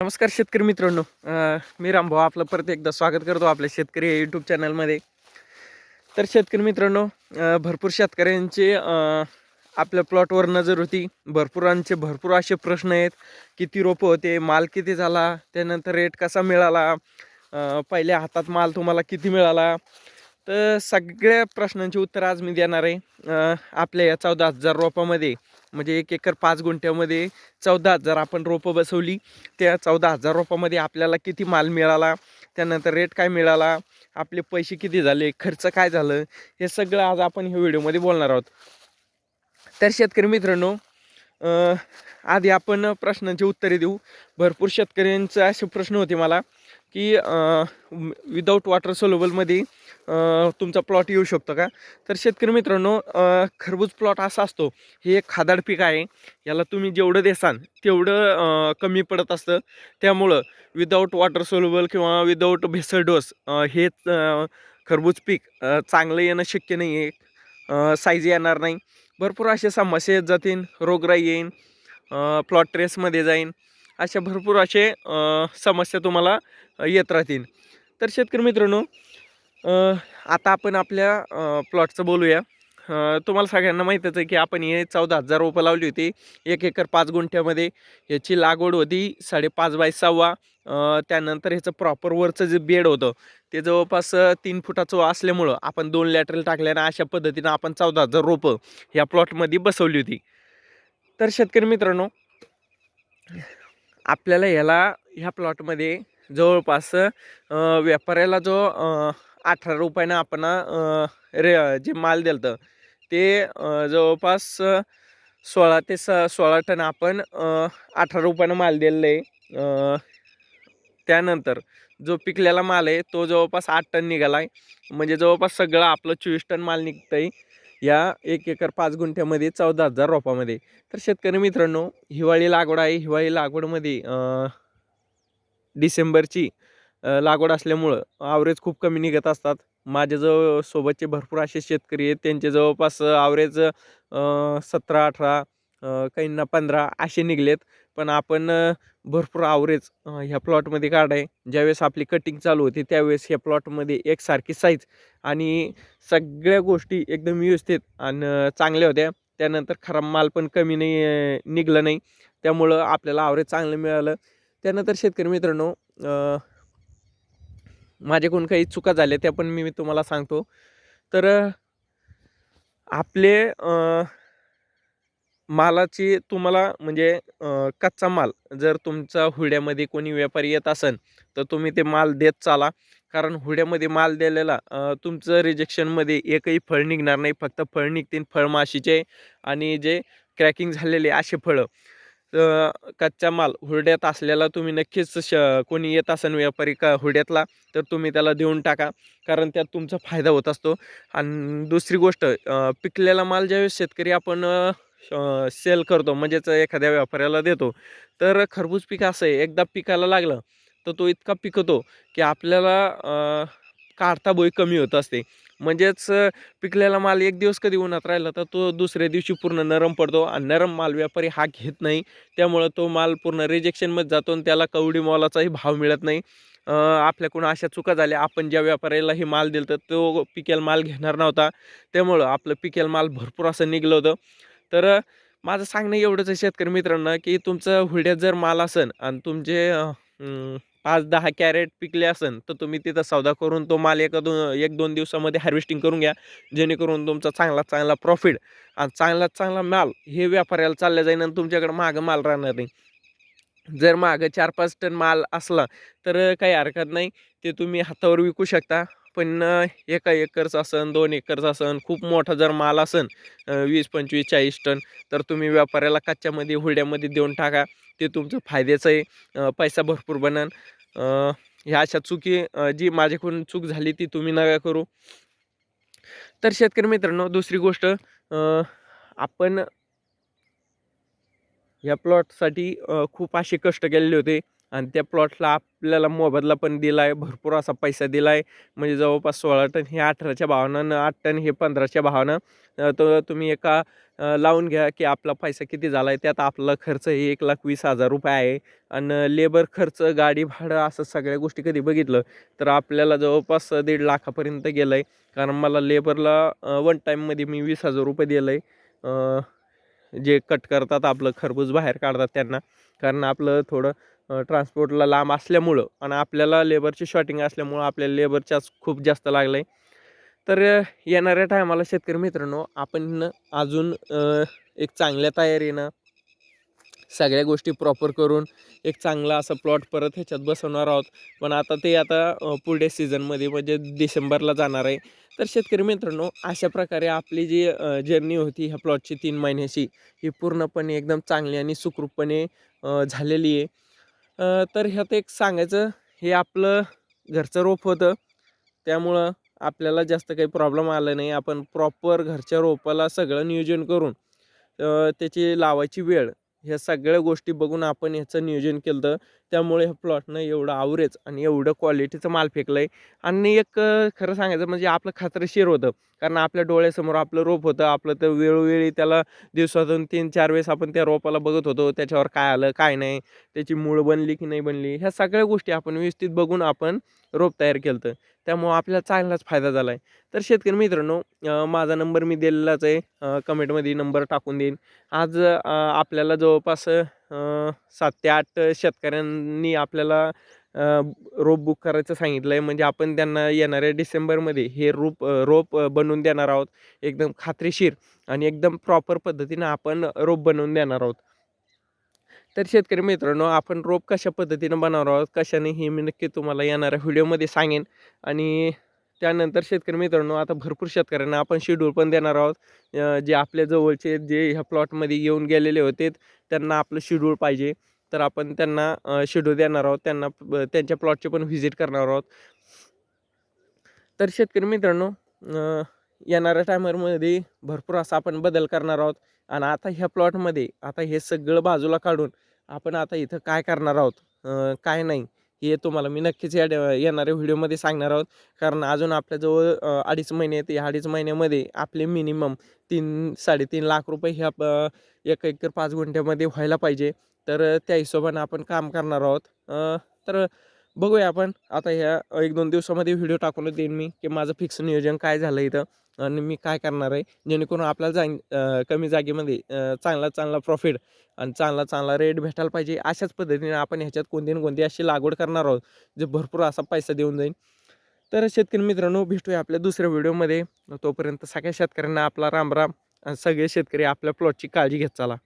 नमस्कार शेतकरी मित्रांनो. मी रामभाऊ. आपलं परत एकदा स्वागत करतो आपल्या शेतकरी यूट्यूब चॅनलमध्ये तर शेतकरी मित्रांनो भरपूर शेतकऱ्यांचे आपल्या प्लॉटवर नजर होती भरपूरांचे भरपूर असे प्रश्न आहेत. किती रोपं होते माल किती झाला त्यानंतर रेट कसा मिळाला पहिल्या हातात माल तुम्हाला किती मिळाला? तर सगळ्या प्रश्नांची उत्तर आज मी देणार आहे. आपल्या या चौदा हजार रोपामध्ये. म्हणजे एक एकर पाच गुंठ्यामध्ये चौदा हजार आपण रोपं बसवली. त्या चौदा हजार रोपामध्ये आपल्याला किती माल मिळाला त्यानंतर रेट काय मिळाला आपले पैसे किती झाले खर्च काय झालं हे सगळं आज आपण ह्या व्हिडिओमध्ये बोलणार आहोत. तर शेतकरी मित्रांनो आधी आपण प्रश्नांची उत्तरे देऊ. भरपूर शेतकऱ्यांचे असे प्रश्न होते मला. की विदाऊट वॉटर सोलोबलमध्ये तुमचा प्लॉट येऊ शकतो का? तर शेतकरी मित्रांनो खरबूज प्लॉट असा असतो हे एक खादाड पीक आहे. याला तुम्ही जेवढं देसान तेवढं कमी पडत असतं. त्यामुळं विदाऊट वॉटर सोल्युबल किंवा विदाऊट भेसळ डोस हे खरबूज पीक चांगलं येणं शक्य नाही आहे साईज येणार नाही. भरपूर असे समस्या येत जातील. रोगराई येईन. प्लॉट ट्रेसमध्ये जाईन. अशा भरपूर असे समस्या तुम्हाला येत राहतील. तर शेतकरी मित्रांनो आता आपण आपल्या प्लॉटचं बोलूया. तुम्हाला सगळ्यांना माहीतच आहे की आपण हे चौदा हजार रोपं लावली होती. एक एकर पाच गुंठ्यामध्ये. याची लागवड होती साडेपाच बाय सव्वा. त्यानंतर ह्याचं प्रॉपर वरचं जे बेड होतं ते जवळपास तीन फुटाचं असल्यामुळं आपण दोन लॅटरल टाकल्यानं अशा पद्धतीनं आपण चौदा हजार रोपं ह्या प्लॉटमध्ये बसवली होती. तर शेतकरी मित्रांनो आपल्याला ह्याला ह्या प्लॉटमध्ये जवळपास व्यापाऱ्याला जो अठरा रुपयानं आपण रे जे माल दिलं होतं ते जवळपास सोळा ते स सोळा टन आपण अठरा रुपयानं माल दिलेलं आहे. त्यानंतर जो पिकलेला माल आहे तो जवळपास आठ टन निघाला आहे. म्हणजे जवळपास सगळं आपलं चोवीस टन माल निघतं आहे या एक एकर पाच गुंठ्यामध्ये चौदा हजार रोपामध्ये. तर शेतकरी मित्रांनो हिवाळी लागवड आहे. हिवाळी लागवडमध्ये डिसेंबरची लागवड असल्यामुळं आवरेज खूप कमी निघत असतात. माझ्याजवळ सोबतचे भरपूर असे शेतकरी आहेत. त्यांचे जवळपास आवरेज सतरा अठरा काहींना पंधरा असे निघलेत. पण आपण भरपूर आवरेज ह्या प्लॉटमध्ये काढाय. ज्यावेळेस आपली कटिंग चालू होती त्यावेळेस ह्या प्लॉटमध्ये एकसारखी साईज आणि सगळ्या गोष्टी एकदम व्यवस्थित आणि चांगल्या होत्या. त्यानंतर खराब माल पण कमी नाही अं, निघलं नाही. त्यामुळं आपल्याला आवरेज चांगलं मिळालं. त्यानंतर शेतकरी मित्रांनो माझ्याकडून काही चुका झाल्या त्या पण मी तुम्हाला सांगतो. तर आपले मालाची तुम्हाला म्हणजे कच्चा माल जर तुमचा हुड्यामध्ये कोणी व्यापारी येत असेल तर तुम्ही ते माल देत चाला. कारण हुड्यामध्ये माल दिलेला तुमचं रिजेक्शनमध्ये एकही फळ निघणार नाही. फक्त फळ निघतील फळमाशीचे आणि जे क्रॅकिंग झालेले असे फळं. कच्चा माल हुरड्यात असलेला तुम्ही नक्कीच श कोणी येत असेल व्यापारी का हुरड्यातला तर तुम्ही त्याला देऊन टाका. कारण त्यात तुमचा फायदा होत असतो. आणि दुसरी गोष्ट पिकलेला माल ज्यावेळेस शेतकरी आपण सेल करतो म्हणजेच एखाद्या व्यापाऱ्याला देतो. तर खरबूज पीक असं आहे एकदा पिकायला लागलं तर तो इतका पिकतो की आपल्याला काढता बोई कमी होत असते. म्हणजेच पिकलेला माल एक दिवस कधी उन्हात राहिला तर तो दुसऱ्या दिवशी पूर्ण नरम पडतो आणि नरम माल व्यापारी हा घेत नाही. त्यामुळं तो माल पूर्ण रिजेक्शनमध्ये जातो आणि त्याला कवडी मॉलाचाही भाव मिळत नाही. आपल्याकडून अशा चुका झाल्या आपण ज्या व्यापाऱ्याला हे माल दिलं तर तो पिकेल माल घेणार नव्हता. त्यामुळं आपलं पिकेल माल भरपूर असं निघलं होतं. तर माझं सांगणं एवढंच आहे शेतकरी मित्रांना की तुमचं हुड्यात जर माल असेल आणि तुमचे पाच दहा कॅरेट पिकले असेल तर तुम्ही तिथं सौदा करून तो माल एका दोन एक दोन दिवसामध्ये हार्वेस्टिंग करून घ्या जेणेकरून तुमचा चांगला चांगला प्रॉफिट आणि चांगला चांगला माल हे व्यापाऱ्याला चाललं जाईल आणि तुमच्याकडे मागं माल राहणार नाही. जर मागं चार पाच टन माल असला तर काही हरकत नाही ते तुम्ही हातावर विकू शकता. पण एका एकरचं असन दोन एकरचं असन खूप मोठा जर माल असन वीस पंचवीस चाळीस टन तर तुम्ही व्यापाऱ्याला कच्च्यामध्ये हुड्यामध्ये देऊन टाका. ते तुमचं फायद्याचं आहे. पैसा भरपूर बनन. ह्या अशा चुकी जी माझ्याकडून चूक झाली ती तुम्ही नका करू. तर शेतकरी मित्रांनो दुसरी गोष्ट आपण या प्लॉटसाठी खूप असे कष्ट केलेले होते. आणि त्या प्लॉटला आपल्याला मोबदला पण दिला आहे भरपूर असा पैसा दिला आहे म्हणजे जवळपास सोळा टन हे अठराच्या भावानं आणि आठ टन हे पंधराच्या भावानं. तो तर तुम्ही एका लावून घ्या की आपला पैसा किती झाला आहे त्यात आपला खर्च हे एक लाख वीस हजार रुपये आहे. आणि लेबर खर्च गाडी भाडं असं सगळ्या गोष्टी कधी बघितलं तर आपल्याला जवळपास दीड लाखापर्यंत गेलं आहे कारण मला लेबरला वन टाईममध्ये मी वीस हजार रुपये दिलं आहे जे कट करतात आपलं खरबूज बाहेर काढतात त्यांना. कारण आपलं थोडं ट्रान्सपोर्टला लांब असल्यामुळं आणि आपल्याला लेबरची शॉर्टिंग असल्यामुळं आपल्याला लेबरच्याच खूप जास्त लागलं आहे तर येणाऱ्या टायमाला शेतकरी मित्रांनो आपण अजून एक चांगल्या तयारीनं सगळ्या गोष्टी प्रॉपर करून एक चांगला असा प्लॉट परत ह्याच्यात बसवणार आहोत. पण आता ते आता पुढे सीझनमध्ये म्हणजे डिसेंबरला जाणार आहे. तर शेतकरी मित्रांनो अशा प्रकारे आपली जी जर्नी होती ह्या प्लॉटची तीन महिन्याची ही पूर्णपणे एकदम चांगली आणि सुखरूपपणे झालेली आहे. तर ह्यात एक सांगायचं हे आपलं घरचं रोप होतं. त्यामुळं आपल्याला जास्त काही प्रॉब्लेम आला नाही. आपण प्रॉपर घरच्या रोपाला सगळं नियोजन करून त्याची लावायची वेळ ह्या सगळ्या गोष्टी बघून आपण ह्याचं नियोजन केलं होतं त्यामुळे ह्या प्लॉटनं एवढं आवरेज आणि एवढं क्वालिटीचं माल फेकलं आहे आणि एक खरं सांगायचं म्हणजे आपलं खात्रीशीर होतं. कारण आपल्या डोळ्यासमोर आपलं रोप होतं. आपलं तर वेळोवेळी त्याला दिवसातून तीन चार वेळेस आपण त्या रोपाला बघत होतो. त्याच्यावर काय आलं काय नाही त्याची मूळ बनली की नाही बनली ह्या सगळ्या गोष्टी आपण व्यवस्थित बघून आपण रोप तयार केलं होतं त्यामुळं आपल्याला चांगलाच फायदा झाला आहे तर शेतकरी मित्रांनो माझा नंबर मी दिलेलाच आहे. कमेंटमध्ये नंबर टाकून देईन. आज आपल्याला जवळपास सात ते आठ शेतकऱ्यांनी आपल्याला रोप बुक करायचं सांगितलं आहे म्हणजे आपण त्यांना येणाऱ्या डिसेंबरमध्ये हे रोप रोप बनवून देणार आहोत. एकदम खात्रीशीर आणि एकदम प्रॉपर पद्धतीनं आपण रोप बनवून देणार आहोत. तर शेतकरी मित्रांनो आपण रोप कशा पद्धतीनं बनवणार आहोत? कशाने हे मी नक्की तुम्हाला येणाऱ्या व्हिडिओमध्ये सांगेन. आणि त्यानंतर शेतकरी मित्रांनो आता भरपूर शेतकऱ्यांना आपण शेड्यूल पण देणार आहोत. जे आपल्या जवळचे जे ह्या प्लॉटमध्ये येऊन गेलेले होते त्यांना आपलं शेड्यूल पाहिजे. तर आपण त्यांना शेड्यूल देणार आहोत. त्यांना त्यांच्या प्लॉटचे पण व्हिजिट करणार आहोत. तर शेतकरी मित्रांनो येणाऱ्या टायमरमध्ये भरपूर असा आपण बदल करणार आहोत. आणि आता ह्या प्लॉटमध्ये आता हे सगळं बाजूला काढून आपण आता इथं काय करणार आहोत? काय नाही. हे तुम्हाला मी नक्कीच या येणाऱ्या व्हिडिओमध्ये सांगणार आहोत. कारण अजून आपल्याजवळ अडीच महिने आहेत. या अडीच महिन्यामध्ये आपले मिनिमम तीन साडेतीन लाख रुपये ह्या आप एक एकर पाच गुंठ्यामध्ये व्हायला पाहिजे. तर त्या हिशोबानं आपण काम करणार आहोत. तर बघूया आपण. आता ह्या एक दोन दिवसामध्ये व्हिडिओ टाकूनच देईन मी की माझं फिक्स नियोजन काय झालं इथं आणि मी काय करणार आहे. जेणेकरून आपल्याला जाईन कमी जागेमध्ये चांगला चांगला प्रॉफिट आणि चांगला चांगला रेट भेटायला पाहिजे अशाच पद्धतीने आपण ह्याच्यात कोणती ना कोणती अशी लागवड करणार आहोत जे भरपूर असा पैसा देऊन जाईल तर शेतकरी मित्रांनो भेटूया आपल्या दुसऱ्या व्हिडिओमध्ये. तोपर्यंत सगळ्या शेतकऱ्यांना आपला रामराम आणि सगळे शेतकरी आपल्या प्लॉटची काळजी घेत चाला.